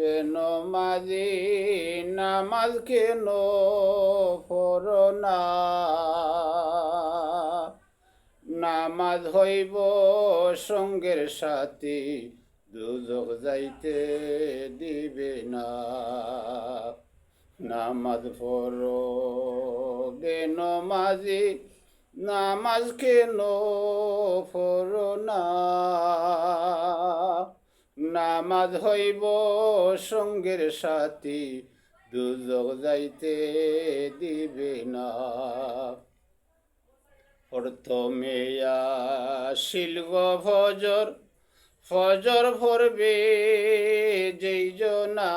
বেনমাজি নামাজ কেন নামাজ হইব সঙ্গের সাথী, দুজক যাইতে দিবে না। নামাজ পড়ো বেনমাজি নামাজ কেন না? নামাজ হইব সঙ্গের সাথী, দুজক যাইতে দিবে না। প্রথমে শিলগ ফজর ফজর ভরবে যেই জনা।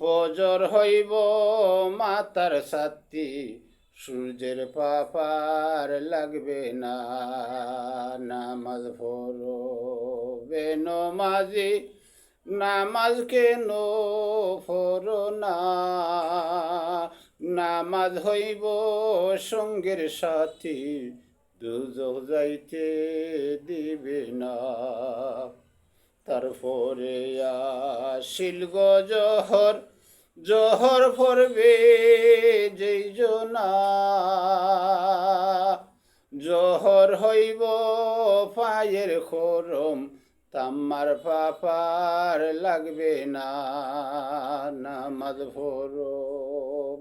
ফজর হইব মাতার সাথী সূর্যের পাপার লাগবে না, নামাজ পড়ো বেনমাজি নামাজ কেন পড়ো না? নামাজ হইব সঙ্গের সাথী, দুজক যাইতে দিবে না। তারপরে আসিল জহর জহর ফরবে জহর হইব পায়ের খরম, তাম্মার পাপার লাগবে না। নামাজ ভরো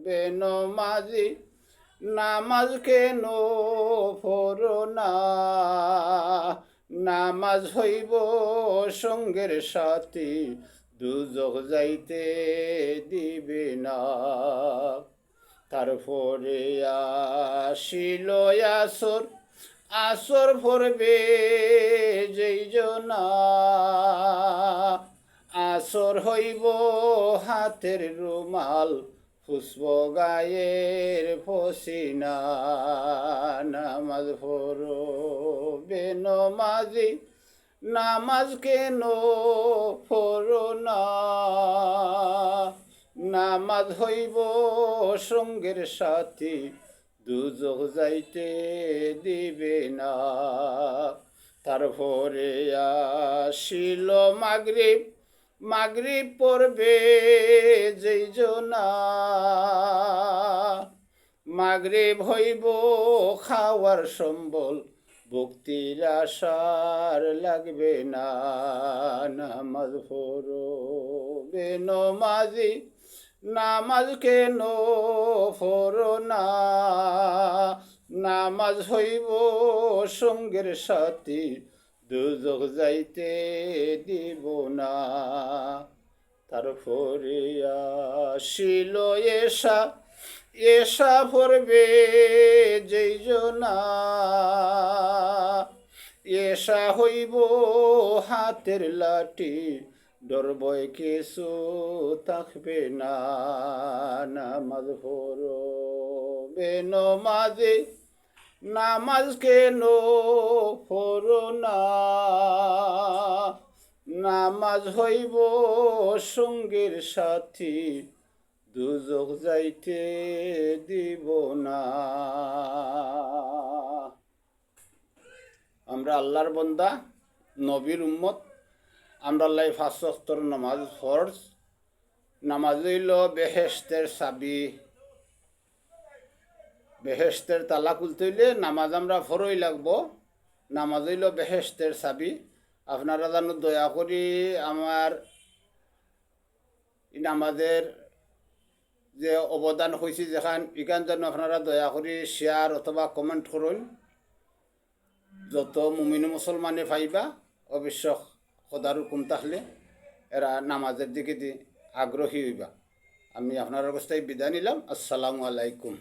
বেনমাজি নামাজ কেন পড়ো না? নামাজ হইব সঙ্গের সাথী, দুজক যাইতে দিবে না। তারপরে আসিল আসর আসর ভরবে যেই আসর হইব হাতের রুমাল পুষ্প গায়ের ফসিনা। নামাজ পড়ো বেনমাজি নামাজ কেন পড়ো না? নামাজ হইব, সঙ্গের সাথী দুজক যাইতে দিবে না। তারপরে আসিল মাগরিব মাগরিব পড়বে যেই জনা। মাগরিব হইব খাওয়ার সম্বল, ভক্তির আশার লাগবে না। নামাজ পড়ো বেনমাজি নামাজ কেন পড়ো নামাজ হইব সঙ্গের সাথী, দুজক যাইতে দিব না। তারপরে আসিল এসা এসা ভরবে যেই জনা এসা হইব হাতের লাঠি ডরবয় কিছু থাকবে না নামাজ ভরো বেনমাজি নামাজ কেন পড়ো না নামাজ হইব সঙ্গীর সাথী, দুজক যাইতে দিব না। আমরা আল্লাহর বন্দা, নবীর উম্মত আমরা আল্লাহ ফাঁসস্তর নামাজ ফরজ। নামাজ হইল বেহেস্তের চাবি। বেহেস্তের তালা খুলতে নামাজ আমরা ফরই লাগবো। নামাজ হইল বেহেস্তের চাবি। আপনারা জানো দয়া করি আমার নামাজের যে অবদান হয়েছে যেখান, এখান যেন আপনারা দয়া করে শেয়ার অথবা কমেন্ট করুন। যত মুমিন মুসলমানে পাইবা অবশ্য সদার হুকুম থাকলে এরা নামাজের দিকে আগ্রহী হইবা। আমি আপনার অবস্থায় বিদায় নিলাম। আসসালামু আলাইকুম।